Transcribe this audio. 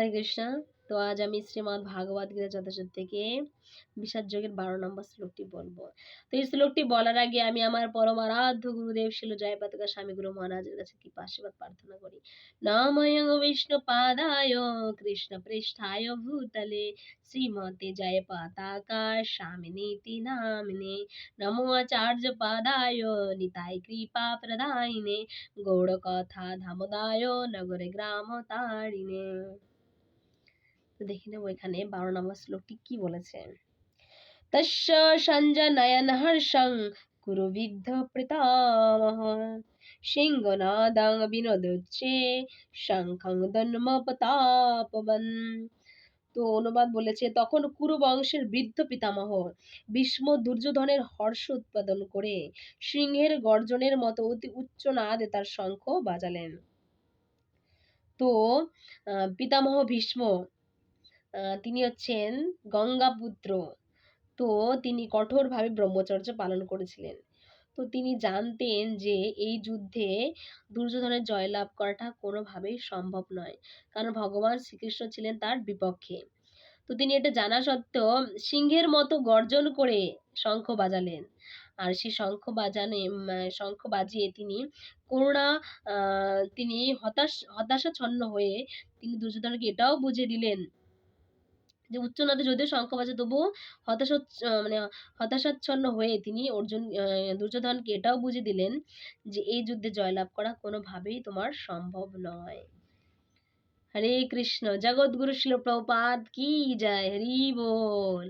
হরে কৃষ্ণ। তো আজ আমি শ্রীমদ্ ভাগবত গীতা যথাযথ থেকে বিষাদ যোগের বারো নম্বর শ্লোকটি বলব। তো এই শ্লোকটি বলার আগে আমি আমার পরম আরাধ্য গুরুদেব শিল জয় পাতকা স্বামী গুরু মহারাজের কাছে কি আশীর্বাদ প্রার্থনা করি। নাময়ং বিষ্ণু পাদায় কৃষ্ণ পৃষ্ঠায় ভূতলে শ্রীমতে জয় পাতাকা স্বামিনীতি নামিনে নমো আচার্য পাদায় নিতাই কৃপা প্রদায়িনে গৌড় কথা ধামদায় নগরে গ্রাম তারিণে। তো দেখে নেব এখানে বারো নম্বর শ্লোকটি কি বলেছে। তস্য সঞ্জনয়ন হর্ষং কুরু বিদ্ধ প্রীতামহ। সিংহনাদং বিনোদচ্ছে শঙ্খং দন্মপতাপবন। তো অনুবাদ বলেছে, তখন কুরু বংশের বৃদ্ধ পিতামহ ভীষ্ম দুর্যোধনের হর্ষ উৎপাদন করে সিংহের গর্জনের মতো অতি উচ্চ নাদে তার শঙ্খ বাজালেন। তো পিতামহ ভীষ্ম তিনি হচ্ছেন গঙ্গাপুত্র। তো তিনি কঠোরভাবে ব্রহ্মচর্য পালন করেছিলেন। তো তিনি জানতেন যে এই যুদ্ধে দুর্যোধনের জয়লাভ করাটা কোনোভাবেই সম্ভব নয়, কারণ ভগবান শ্রীকৃষ্ণ ছিলেন তার বিপক্ষে। তো তিনি এটা জানা সত্ত্বেও সিংহের মতো গর্জন করে শঙ্খ বাজালেন। আর সেই শঙ্খ বাজানে শঙ্খ বাজিয়ে তিনি করুণা তিনি হতাশ, হতাশাচ্ছন্ন হয়ে তিনি দুর্যোধনকে এটাও বুঝিয়ে দিলেন যে উচ্চনাদে যদিও শঙ্খ বাজে তবুও হতাশ মানে হতাশাচ্ছন্ন হয়ে তিনি অর্জুন দুর্যোধনকে এটাও বুঝিয়ে দিলেন যে এই যুদ্ধে জয়লাভ করা কোনোভাবেই তোমার সম্ভব নয়। হরে কৃষ্ণ, জগৎগুরু শিল প্রপাত, কি যায় হরি বল।